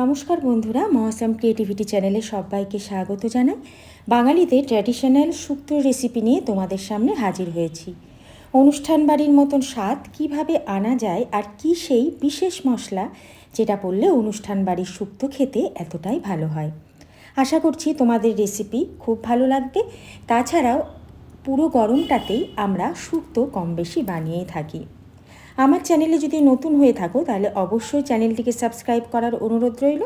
নমস্কার বন্ধুরা, মহাসাম ক্রিয়েটিভিটি চ্যানেলে সবাইকে স্বাগত জানাই। বাঙালিদের ট্র্যাডিশনাল শুক্তো রেসিপি নিয়ে তোমাদের সামনে হাজির হয়েছি। অনুষ্ঠান বাড়ির মতন স্বাদ কীভাবে আনা যায় আর কি সেই বিশেষ মশলা যেটা পড়লে অনুষ্ঠান বাড়ির শুক্তো খেতে এতটাই ভালো হয়। আশা করছি তোমাদের রেসিপি খুব ভালো লাগবে। তাছাড়াও পুরো গরমটাতেই আমরা শুক্তো কম বেশি বানিয়ে থাকি। আমার চ্যানেলে যদি নতুন হয়ে থাকো, তাহলে অবশ্যই চ্যানেলটিকে সাবস্ক্রাইব করার অনুরোধ রইল।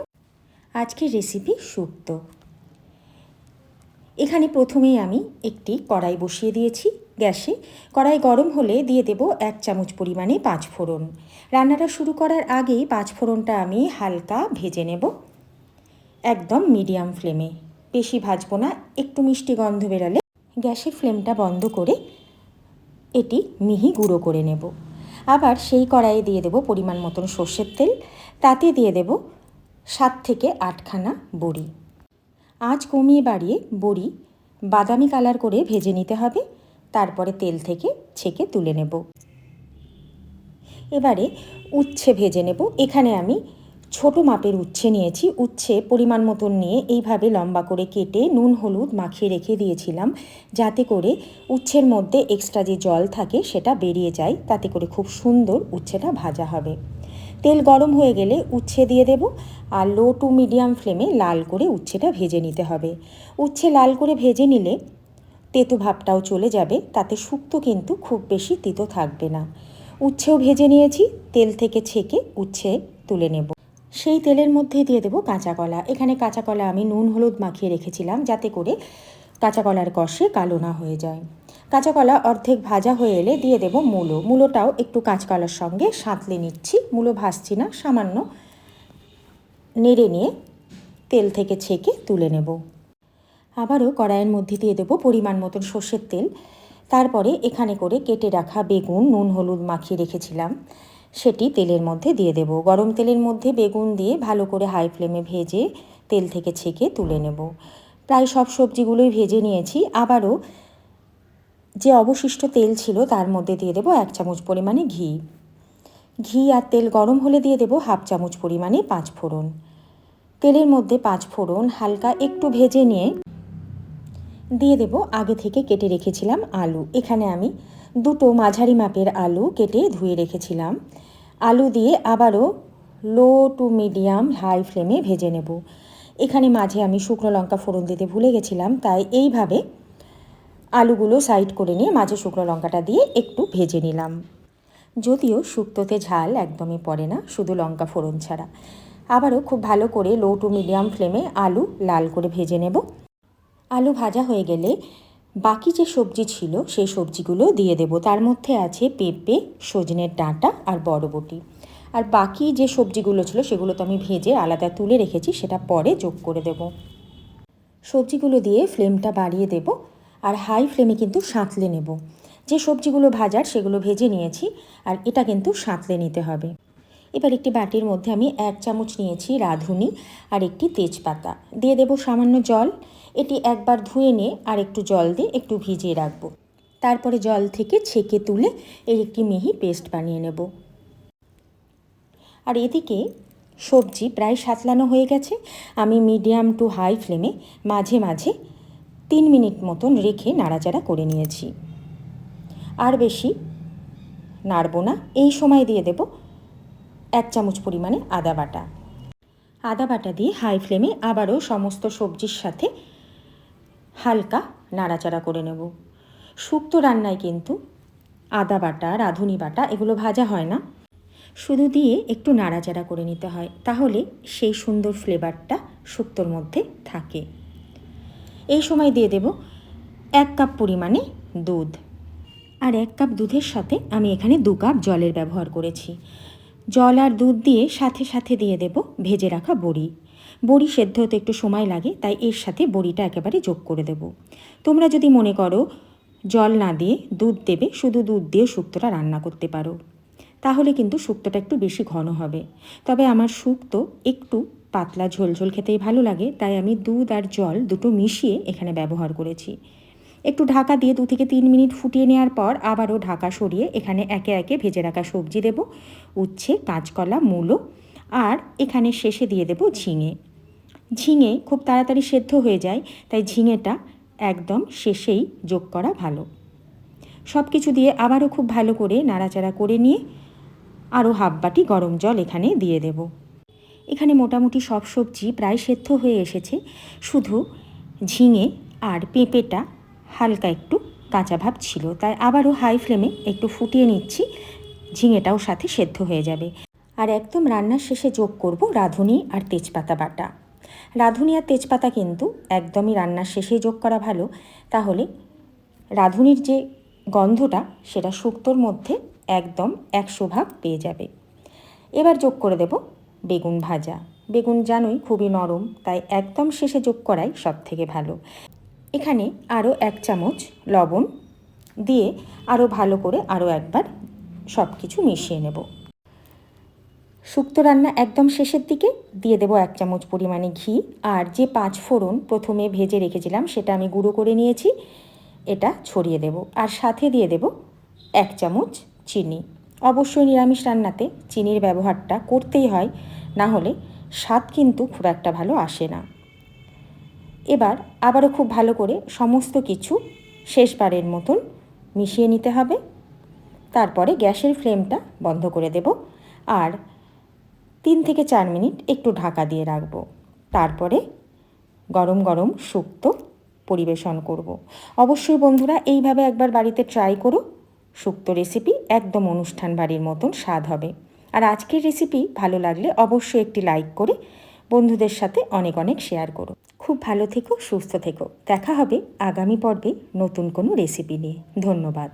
আজকের রেসিপি শুক্তো এখানে প্রথমেই আমি একটি কড়াই বসিয়ে দিয়েছি গ্যাসে। কড়াই গরম হলে দিয়ে দেব এক চামচ পরিমাণে পাঁচ ফোড়ন। রান্নাটা শুরু করার আগেই পাঁচ ফোড়নটা আমি হালকা ভেজে নেব। একদম মিডিয়াম ফ্লেমে। বেশি ভাজবো না, একটু মিষ্টি গন্ধ বেরালে গ্যাসের ফ্লেমটা বন্ধ করে এটি মিহি গুঁড়ো করে নেব। আবার সেই কড়াইয়ে দিয়ে দেব পরিমাণ মতন সর্ষের তেল। তাতে দিয়ে দেব সাত থেকে আটখানা বড়ি। আজ কমিয়ে বাড়িয়ে বড়ি বাদামি কালার করে ভেজে নিতে হবে। তারপরে তেল থেকে ছেঁকে তুলে নেব। এবারে উচ্ছে ভেজে নেব। এখানে আমি ছোট মাপের উচ্ছে নিয়েছি। উচ্ছে পরিমাণ মতন নিয়ে এইভাবে লম্বা করে কেটে নুন, হলুদ মাখিয়ে রেখে দিয়েছিলাম। যাতে করে উচ্ছের মধ্যে এক্সট্রা যে জল থাকে সেটা বেরিয়ে যায়। তাতে করে খুব সুন্দর উচ্ছেটা ভাজা হবে। তেল গরম হয়ে গেলে উচ্ছে দিয়ে দেব আর লো টু মিডিয়াম ফ্লেমে লাল করে উচ্ছেটা ভেজে নিতে হবে। উচ্ছে লাল করে ভেজে নিলে তেতো ভাবটাও চলে যাবে। তাতে শুক্তো কিন্তু খুব বেশি তিতো থাকবে না। উচ্ছেও ভেজে নিয়েছি। তেল থেকে ছেঁকে উচ্ছে তুলে নেব। সেই তেলের মধ্যে দিয়ে দেবো কাঁচা কলা। এখানে কাঁচা কলা আমি নুন, হলুদ মাখিয়ে রেখেছিলাম যাতে করে কাঁচা কলার কষে কালো না হয়ে যায়। কাঁচা কলা অর্ধেক ভাজা হয়ে এলে দিয়ে দেবো মূলো। মূলোটাও একটু কাঁচকলার সঙ্গে সাঁতলে নিচ্ছি। মূলো ভাজছি না, সামান্য নেড়ে নিয়ে তেল থেকে ছেঁকে তুলে নেব। আবারও কড়াইয়ের মধ্যে দিয়ে দেবো পরিমাণ মতন সর্ষের তেল। তারপরে এখানে করে কেটে রাখা বেগুন, নুন, হলুদ মাখিয়ে রেখেছিলাম। সেটি তেলের মধ্যে দিয়ে দেব। গরম তেলের মধ্যে বেগুন দিয়ে ভালো করে হাই ফ্লেমে ভেজে তেল থেকে ছেঁকে তুলে নেব। প্রায় সব সবজিগুলোই ভেজে নিয়েছি। আবারও যে অবশিষ্ট তেল ছিল তার মধ্যে দিয়ে দেবো এক চামচ পরিমাণে ঘি। ঘি আর তেল গরম হলে দিয়ে দেবো হাফ চামচ পরিমাণে পাঁচ ফোড়ন। তেলের মধ্যে পাঁচ ফোড়ন হালকা একটু ভেজে নিয়ে দিয়ে দেব, আগে থেকে কেটে রেখেছিলাম আলু। এখানে আমি দুটো মাঝারি মাপের আলু কেটে ধুয়ে রেখেছিলাম। আলু দিয়ে আবারও লো টু মিডিয়াম হাই ফ্লেমে ভেজে নেব। এখানে মাঝে আমি শুকনো লঙ্কা ফোড়ন দিতে ভুলে গেছিলাম, তাই এইভাবে আলুগুলো সাইড করে নিয়ে মাঝে শুকনো লঙ্কাটা দিয়ে একটু ভেজে নিলাম। যদিও শুক্তোতে ঝাল একদমই পড়ে না, শুধু লঙ্কা ফোড়ন ছাড়া। আবারও খুব ভালো করে লো টু মিডিয়াম ফ্লেমে আলু লাল করে ভেজে নেব। আলু ভাজা হয়ে গেলে বাকি যে সবজি ছিল, সেই সবজিগুলো দিয়ে দেব। তার মধ্যে আছে পেঁপে, সজনের ডাঁটা আর বড়বটি আর বাকি যে সবজিগুলো ছিল, সেগুলো তো আমি ভেজে আলাদা তুলে রেখেছি, সেটা পরে যোগ করে দেব। সবজিগুলো দিয়ে ফ্লেমটা বাড়িয়ে দেব আর হাই ফ্লেমে কিন্তু সাঁতলে নেব। যে সবজিগুলো ভাজার, সেগুলো ভেজে নিয়েছি আর এটা কিন্তু সাঁতলে নিতে হবে। এবার একটি বাটির মধ্যে আমি এক চামচ নিয়েছি রাঁধুনি আর একটি তেজপাতা। দিয়ে দেব সামান্য জল এটি একবার ধুয়ে নিয়ে আর একটু জল দিয়ে একটু ভিজিয়ে রাখব। তারপরে জল থেকে ছেঁকে তুলে এর একটি মিহি পেস্ট বানিয়ে নেব। আর এদিকে সবজি প্রায় সাতলানো হয়ে গেছে। আমি মিডিয়াম টু হাই ফ্লেমে মাঝে মাঝে তিন মিনিট মতন রেখে নাড়াচাড়া করে নিয়েছি। আর বেশি নাড়ব না, এই সময় দিয়ে দেব এক চামচ পরিমাণে আদা বাটা। আদা বাটা দিয়ে হাই ফ্লেমে আবারও সমস্ত সবজির সাথে হালকা নাড়াচাড়া করে নেব। শুক্তো রান্নায় কিন্তু আদা বাটা, রাঁধুনি বাটা এগুলো ভাজা হয় না। শুধু দিয়ে একটু নাড়াচাড়া করে নিতে হয়, তাহলে সেই সুন্দর ফ্লেভারটা শুক্তোর মধ্যে থাকে। এই সময় দিয়ে দেব এক কাপ পরিমাণে দুধ। আর এক কাপ দুধের সাথে আমি এখানে দু কাপ জলের ব্যবহার করেছি। জল আর দুধ দিয়ে সাথে সাথে দিয়ে দেব ভেজে রাখা বড়ি। বড়ি সেদ্ধ হতে একটু সময় লাগে, তাই এর সাথে বড়িটা একেবারে যোগ করে দেব। তোমরা যদি মনে করো জল না দিয়ে দুধ দেবে, শুধু দুধ দিয়ে শুক্তোটা রান্না করতে পারো। তাহলে কিন্তু শুক্তোটা একটু বেশি ঘন হবে। তবে আমার শুক্তো একটু পাতলা ঝোলঝোল খেতেই ভালো লাগে, তাই আমি দুধ আর জল দুটো মিশিয়ে এখানে ব্যবহার করেছি। একটু ঢাকা দিয়ে দু থেকে তিন মিনিট ফুটিয়ে নেওয়ার পর আবারও ঢাকা সরিয়ে এখানে একে একে ভেজে রাখা সবজি দেব, উচ্ছে, কাঁচকলা, মূলো, আর এখানে শেষে দিয়ে দেব ঝিঙে। ঝিঙে খুব তাড়াতাড়ি সেদ্ধ হয়ে যায়, তাই ঝিঙেটা একদম শেষেই যোগ করা ভালো। সব কিছু দিয়ে আবারও খুব ভালো করে নাড়াচাড়া করে নিয়ে আরও হাফ বাটি গরম জল এখানে দিয়ে দেব। এখানে মোটামুটি সব সবজি প্রায় সেদ্ধ হয়ে এসেছে, শুধু ঝিঙে আর পেঁপেটা হালকা একটু কাঁচা ভাব ছিল, তাই আবারও হাই ফ্লেমে একটু ফুটিয়ে নিচ্ছি, ঝিঙেটাও সাথে সেদ্ধ হয়ে যাবে। আর একদম রান্নার শেষে যোগ করব রাঁধুনি আর তেজপাতা বাটা। রাঁধুনি আর তেজপাতা কিন্তু একদমই রান্নার শেষেই যোগ করা ভালো। তাহলে রাঁধুনির যে গন্ধটা, সেটা শুক্তোর মধ্যে একদম একশো ভাগ পেয়ে যাবে। এবার যোগ করে দেব বেগুন ভাজা। বেগুন জানোই খুবই নরম, তাই একদম শেষে যোগ করাই সব থেকে ভালো। এখানে আরও এক চামচ লবণ দিয়ে আরও ভালো করে আরও একবার সব কিছু মিশিয়ে নেব। শুক্তো রান্না একদম শেষের দিকে দিয়ে দেবো এক চামচ পরিমাণে ঘি। আর যে পাঁচ ফোড়ন প্রথমে ভেজে রেখেছিলাম, সেটা আমি গুঁড়ো করে নিয়েছি। এটা ছড়িয়ে দেব। আর সাথে দিয়ে দেব এক চামচ চিনি। অবশ্যই নিরামিষ রান্নাতে চিনির ব্যবহারটা করতেই হয়, না হলে স্বাদ কিন্তু খুব একটা ভালো আসে না। এবার আবারও খুব ভালো করে সমস্ত কিছু শেষবারের মতন মিশিয়ে নিতে হবে। তারপরে গ্যাসের ফ্লেমটা বন্ধ করে দেব। আর তিন থেকে চার মিনিট একটু ঢাকা দিয়ে রাখব। তারপরে গরম গরম শুক্তো পরিবেশন করব। অবশ্যই বন্ধুরা, এইভাবে একবার বাড়িতে ট্রাই করো। শুক্তো রেসিপি একদম অনুষ্ঠান বাড়ির মতন স্বাদ হবে। আর আজকের রেসিপি ভালো লাগলে অবশ্যই একটি লাইক করে বন্ধুদের সাথে অনেক অনেক শেয়ার করো। খুব ভালো থেকো, সুস্থ থেকো। দেখা হবে আগামী পর্বে নতুন কোনো রেসিপি নিয়ে। ধন্যবাদ।